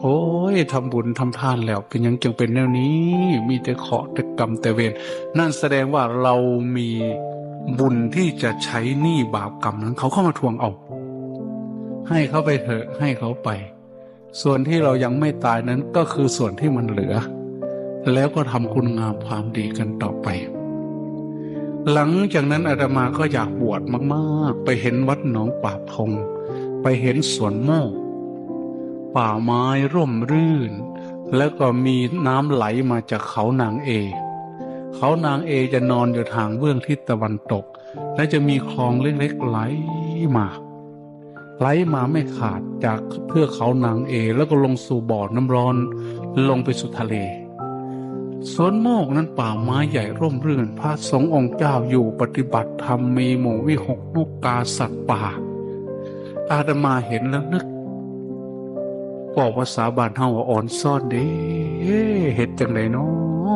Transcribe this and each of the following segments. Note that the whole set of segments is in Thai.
โอ้ยทำบุญทำทานแล้ว เป็นยังจึงเป็นแนวนี้ มีแต่เคราะห์แต่กรรมแต่เวรนั่นแสดงว่าเรามีบุญที่จะใช้หนี้บาปกรรมนั้น เขาเข้ามาทวงเอา ให้เขาไปเถอะให้เขาไป ส่วนที่เรายังไม่ตายนั้นก็คือส่วนที่มันเหลือ แล้วก็ทำคุณงามความดีกันต่อไป หลังจากนั้นอาตมาก็อยากบวชมาก ๆ ไปเห็นวัดหนองป่าพง ไปเห็นสวนโมก ป่าไม้ร่มรื่น แล้วก็มีน้ำไหลมาจากเขานางเอ เขานางเอจะนอนอยู่ทางเบื้องทิศตะวันตก และจะมีคลองเล็กๆไหลมาไหลมาไม่ขาดจากเพื่อกเขานางเอ แล้วก็ลงสู่บ่อน้ำร้อนลงไปสู่ทะเลสวนโมกนั้นป่าไม้ใหญ่ร่มรื่น พระสงฆ์องค์เจ้าอยู่ปฏิบัติธรรมมีหมู่วิหกนกกาสัตว์ป่า อาตมาเห็นแล้วนึก บอกภาษาบ้านเฮาว่าอ่อนซ่อนเด้เฮ็ดจังไดเนา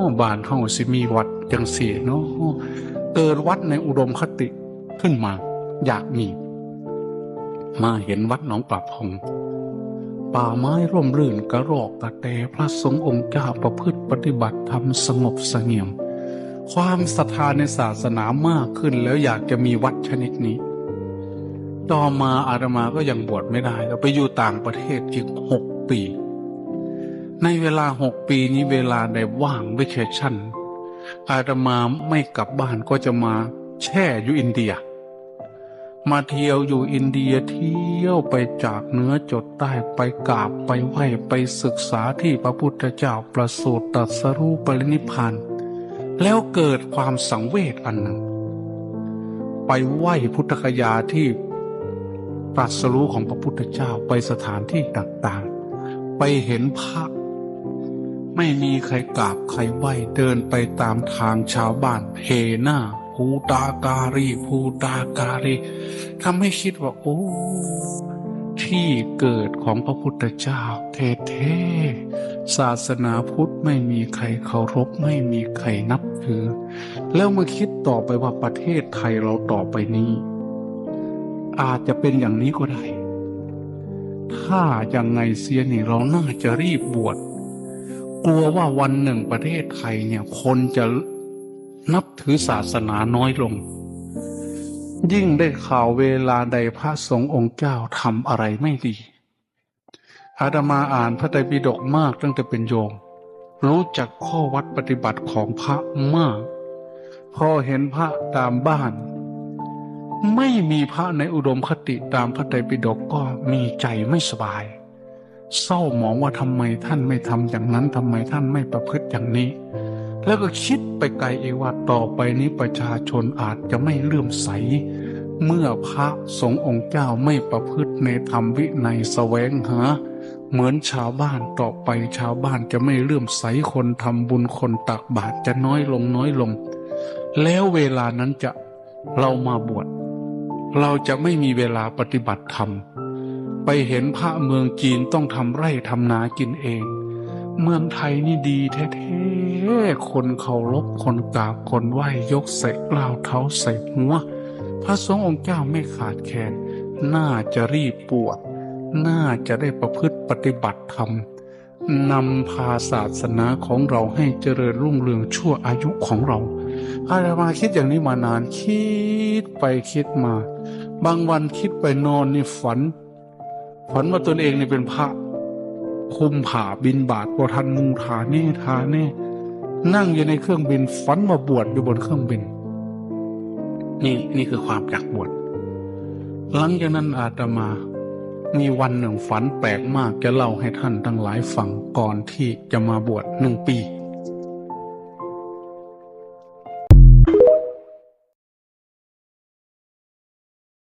ะบ้านเฮาสิมีวัดจังสี่เนาะเกิดวัดในอุดมคติขึ้นมา อยากมี มาเห็นวัดหนองปราบพงป่าไม้ร่มรื่นกระรอกกระแตพระสงฆ์องค์เจ้าประพฤติปฏิบัติธรรมสงบสงี่ยม ความศรัทธาในศาสนามากขึ้นแล้วอยากจะมีวัดชนิดนี้ต่อมาอาตมาก็ยังบวชไม่ได้แล้วไปอยู่ต่างประเทศอีกหก ปี ในเวลาหกปีนี้เวลาในว่างวิเคชั่น อาตมาไม่กลับบ้านก็จะมาแช่อยู่อินเดีย มาเที่ยวอยู่อินเดียเที่ยวไปจากเหนือจดใต้ไปกราบไปไหว้ไปศึกษาที่พระพุทธเจ้าประสูติตรัสรู้ปรินิพานแล้วเกิดความสังเวชอันหนึ่ง ไปไหว้พุทธคยาที่ตรัสรู้ของพระพุทธเจ้าไปสถานที่ต่าง ไปเห็นพระ ไม่มีใครกราบใครไหว้เดินไปตามทางชาวบ้านเฮหน้าภูตาการีภูตาการีทำให้คิดว่า โอ้ที่เกิดของพระพุทธเจ้าเท่ๆศาสนาพุทธไม่มีใครเคารพไม่มีใครนับถือ แล้วมาคิดต่อไปว่าประเทศไทยเราต่อไปนี้ อาจจะเป็นอย่างนี้ก็ได้ ถ้ายังไงเสียนี่เราน่าจะรีบบวชกลัวว่าวันหนึ่งประเทศไทยเนี่ยคนจะนับถือศาสนาน้อยลง ยิ่งได้ข่าวเวลาใดพระสงฆ์องค์เจ้าทำอะไรไม่ดี อาตมาอ่านพระไตรปิฎกมากตั้งแต่เป็นโยม รู้จักข้อวัดปฏิบัติของพระมาก พอเห็นพระตามบ้าน ไม่มีพระในอุดมคติตามพระไตรปิฎกก็มีใจไม่สบาย เศร้าหมองว่าทำไมท่านไม่ทำอย่างนั้นทำไมท่านไม่ประพฤติอย่างนี้ แล้วก็คิดไปไกลเองว่าต่อไปนี้ประชาชนอาจจะไม่เลื่อมใส เมื่อพระสงฆ์องค์เจ้าไม่ประพฤติในธรรมวินัยแสวงหาเหมือนชาวบ้านต่อไปชาวบ้านจะไม่เลื่อมใสคนทำบุญคนตักบาตรจะน้อยลงน้อยลง แล้วเวลานั้นจะเรามาบวช เราจะไม่มีเวลาปฏิบัติธรรม ไปเห็นพระเมืองจีนต้องทำไร่ทำนากินเอง เมืองไทยนี่ดีแท้ๆ คนเคารพคนกราบคนไหว้ยกใส่กล้าวเท้าใส่หัว พระสงฆ์องค์เจ้าไม่ขาดแคลนน่าจะรีบปวด น่าจะได้ประพฤติปฏิบัติธรรม นำพาศาสนาของเราให้เจริญรุ่งเรืองชั่วอายุของเราอาตมาคิดอย่างนี้มานาน คิดไปคิดมา บางวันคิดไปนอนนี่ฝัน ฝันว่าตนเองนี่เป็นพระ คุมผ่าบินบาทบทันมุงทาเน่ทาเน่นั่งอยู่ในเครื่องบินฝันว่าบวชอยู่บนเครื่องบิน นี่นี่คือความอยากบวชหลังจากนั้นอาตมา มีวันหนึ่งฝันแปลกมากจะเล่าให้ท่านทั้งหลายฟังก่อนที่จะมาบวชหนึ่งปี